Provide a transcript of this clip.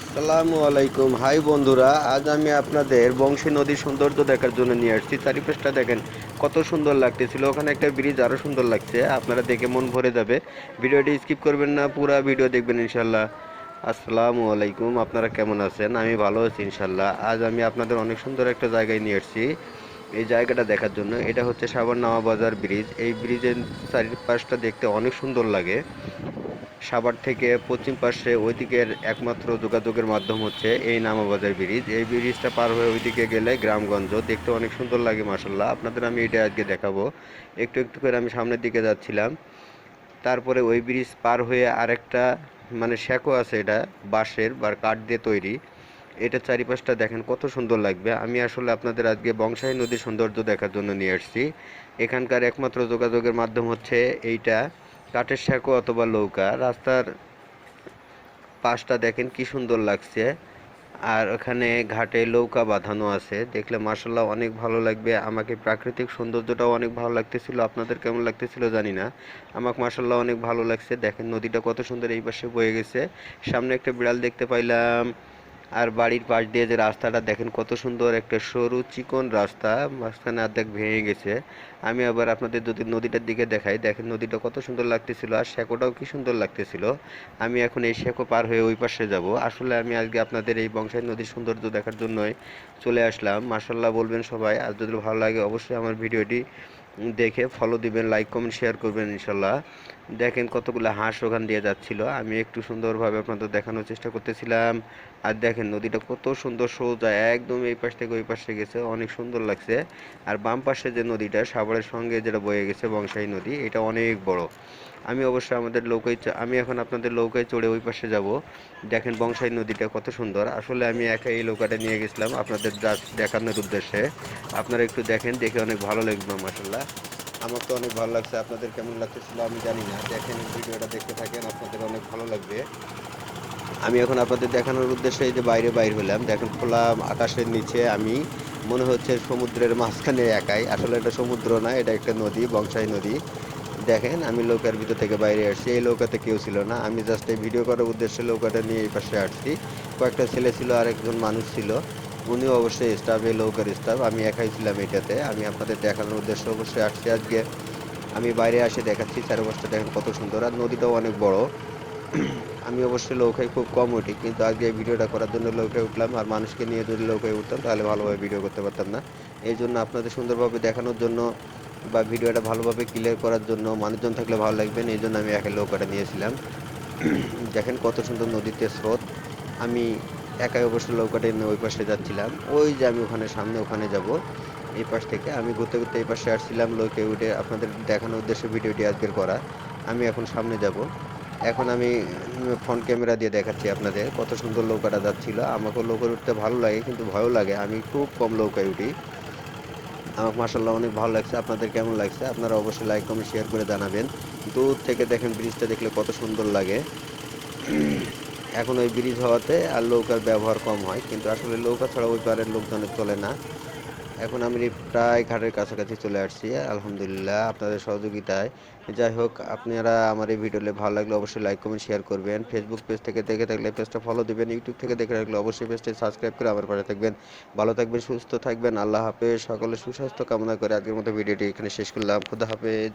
আসসালামু আলাইকুম। হাই বন্ধুরা, আজ আমি আপনাদের বংশী নদীর সৌন্দর্য দেখার জন্য নিয়ে আসছি। চারিপাশটা দেখেন কত সুন্দর লাগতেছিল। ওখানে একটা ব্রিজ আরও সুন্দর লাগছে, আপনারা দেখে মন ভরে যাবে। ভিডিওটি স্কিপ করবেন না, পুরো ভিডিও দেখবেন ইনশাল্লাহ আসসালামু আলাইকুম, আপনারা কেমন আছেন? আমি ভালো আছি ইনশাল্লাহ আজ আমি আপনাদের অনেক সুন্দর একটা জায়গায় নিয়ে আসছি। এই জায়গাটা দেখার জন্য। এটা হচ্ছে সাবারনামা বাজার ব্রিজ। এই ব্রিজের চারিপাশটা দেখতে অনেক সুন্দর লাগে। সাভার থেকে পশ্চিম পাশে ওইদিকের একমাত্র যোগাযোগের মাধ্যম হচ্ছে এই নামাবাজার ব্রিজ। এই ব্রিজটা পার হয়ে ওইদিকে গেলে গ্রামগঞ্জ। দেখতে অনেক সুন্দর লাগে মাসাল্লাহ আপনাদের আমি এটা আজকে দেখাবো। একটু একটু করে আমি সামনের দিকে যাচ্ছিলাম। তারপরে ওই ব্রিজ পার হয়ে আরেকটা মানে শ্যাকো আছে এটা, বাঁশের বা কাঠ দিয়ে তৈরি। এটা চারিপাশটা দেখেন কত সুন্দর লাগবে। আমি আসলে আপনাদের আজকে বংশাহী নদীর সৌন্দর্য দেখার জন্য নিয়ে আসছি। এখানকার একমাত্র যোগাযোগের মাধ্যম হচ্ছে এইটা। কাঠের শ্যাকো অথবা নৌকা। রাস্তার পাশটা দেখেন কি সুন্দর লাগছে। আর ওখানে ঘাটে নৌকা বাঁধানো আছে। দেখলে মার্শাল্লাহ অনেক ভালো লাগবে। আমাকে প্রাকৃতিক সৌন্দর্যটাও অনেক ভালো লাগতেছিল। আপনাদের কেমন লাগতেছিল জানি না। আমাকে মার্শাল্লাহ অনেক ভালো লাগছে। দেখেন নদীটা কত সুন্দর এই পাশে বয়ে গেছে। সামনে একটা বিড়াল দেখতে পাইলাম। আর বাড়ির পাশ দিয়ে যে রাস্তাটা, দেখেন কত সুন্দর একটা সরু চিকন রাস্তা, মাঝখানে অর্ধেক ভেঙে গেছে। আমি আবার আপনাদের যদি নদীটার দিকে দেখাই, দেখেন নদীটা কত সুন্দর লাগতেছিল আর শ্যাকোটাও কি সুন্দর লাগতেছিল। আমি এখন এই শ্যাকো পার হয়ে ওই পাশে যাব। আসলে আমি আজকে আপনাদের এই বংশাই নদীর সৌন্দর্য দেখার জন্যই চলে আসলাম। মার্শাল্লাহ বলবেন সবাই, আর যদি ভালো লাগে অবশ্যই আমার ভিডিওটি দেখে ফলো দিবেন লাইক কমেন্ট শেয়ার করবেন ইনশাল্লাহ। দেখেন কতগুলো হাঁস ওখান দিয়ে যাচ্ছিল। আমি একটু সুন্দরভাবে আপনাদের দেখানোর চেষ্টা করতেছিলাম। আর দেখেন নদীটা কত সুন্দর সোজা, একদম এই পাশ থেকে ওই পাশে গেছে। অনেক সুন্দর লাগছে। আর বাম পাশে যে নদীটা সাভারের সঙ্গে যেটা বয়ে গেছে, বংশাই নদী, এটা অনেক বড়। আমি অবশ্যই আমাদের নৌকায় আমি এখন আপনাদের নৌকায় চড়ে ওই পাশে যাব। দেখেন বংশাই নদীটা কত সুন্দর। আসলে আমি একা এই নৌকাটা নিয়ে গেছিলাম আপনাদের দেখানোর উদ্দেশ্যে। আপনারা একটু দেখেন, দেখে অনেক ভালো লাগবে মাসাল্লাহ আমার তো অনেক ভালো লাগছে। আপনাদের কেমন লাগতেছিল আমি জানি না। দেখেন ভিডিওটা দেখতে থাকেন, আপনাদের অনেক ভালো লাগবে। আমি এখন আপনাদের দেখানোর উদ্দেশ্যে এই যে বাইরে বাইর হলাম, দেখেন খোলা আকাশের নিচে আমি, মনে হচ্ছে সমুদ্রের মাঝখানে একাই। আসলে এটা সমুদ্র না, এটা একটা নদী বংশাই নদী। দেখেন, আমি নৌকার ভিতর থেকে বাইরে আসছি। এই নৌকাতে কেউ ছিল না। আমি জাস্ট এই ভিডিও করার উদ্দেশ্যে নৌকাটা নিয়ে এই পাশে আসছি। কয়েকটা ছেলে ছিল আর একজন মানুষ ছিল। উনিও অবশ্যই স্টাফ এই নৌকার স্টাফ আমি একাই ছিলাম এটাতে। আমি আপনাদের দেখানোর উদ্দেশ্য অবশ্যই আসছি আজকে। আমি বাইরে আসে দেখাচ্ছি চার চারপাশটা, দেখেন কত সুন্দর। আর নদীটাও অনেক বড়। আমি অবশ্যই নৌকায় খুব কম উঠি, কিন্তু আজকে এই ভিডিওটা করার জন্য নৌকায় উঠলাম। আর মানুষকে নিয়ে যদি নৌকায় উঠতাম, তাহলে ভালোভাবে ভিডিও করতে পারতাম না। এই জন্য আপনাদের সুন্দরভাবে দেখানোর জন্য বা ভিডিওটা ভালোভাবে ক্লিয়ার করার জন্য মানুষজন থাকলে ভালো লাগবেন এই জন্য আমি একা নৌকাটা নিয়েছিলাম। দেখেন কত সুন্দর নদীতে স্রোত। আমি একাই অবশ্যই নৌকাটা নিয়ে ওই পাশে যাচ্ছিলাম। ওই যে আমি ওখানে সামনে ওখানে যাব। এই পাশ থেকে আমি ঘুরতে ঘুরতে এই পাশে আসছিলাম নৌকায় উঠে আপনাদের দেখানোর উদ্দেশ্যে ভিডিওটি আজকের করা। আমি এখন সামনে যাব। এখন আমি ফ্রন্ট ক্যামেরা দিয়ে দেখাচ্ছি আপনাদের কত সুন্দর নৌকাটা যাচ্ছিল। আমাকেও নৌকায় উঠতে ভালো লাগে, কিন্তু ভয়ও লাগে। আমি খুব কম নৌকায় উঠি। আমাকে মাসাল্লাহ অনেক ভালো লাগছে। আপনাদের কেমন লাগছে? আপনারা অবশ্যই লাইক কমেন্ট শেয়ার করে জানাবেন। দূর থেকে দেখেন ব্রিজটা দেখলে কত সুন্দর লাগে। এখন ওই ব্রিজ হওয়াতে আর নৌকার ব্যবহার কম হয়, কিন্তু আসলে নৌকা ছাড়া ওই পারের লোকজনের চলে না। এখন আমি প্রায় ঘাটের কাছাকাছি চলে আসছি, আলহামদুলিল্লাহ আপনাদের সহযোগিতায়। যাই হোক, আপনারা আমার এই ভিডিওলে ভালো লাগলে অবশ্যই লাইক কমেন্ট শেয়ার করবেন। ফেসবুক পেজ থেকে দেখে থাকলে পেজটা ফলো দেবেন। ইউটিউব থেকে দেখে রাখলে অবশ্যই পেজটা সাবস্ক্রাইব করে আমার পাশে থাকবেন। ভালো থাকবেন, সুস্থ থাকবেন, আল্লাহ হাফেজ। সকলে সুস্বাস্থ্য কামনা করে আজকের মতো ভিডিওটি এখানে শেষ করলাম। খুদা হাফেজ।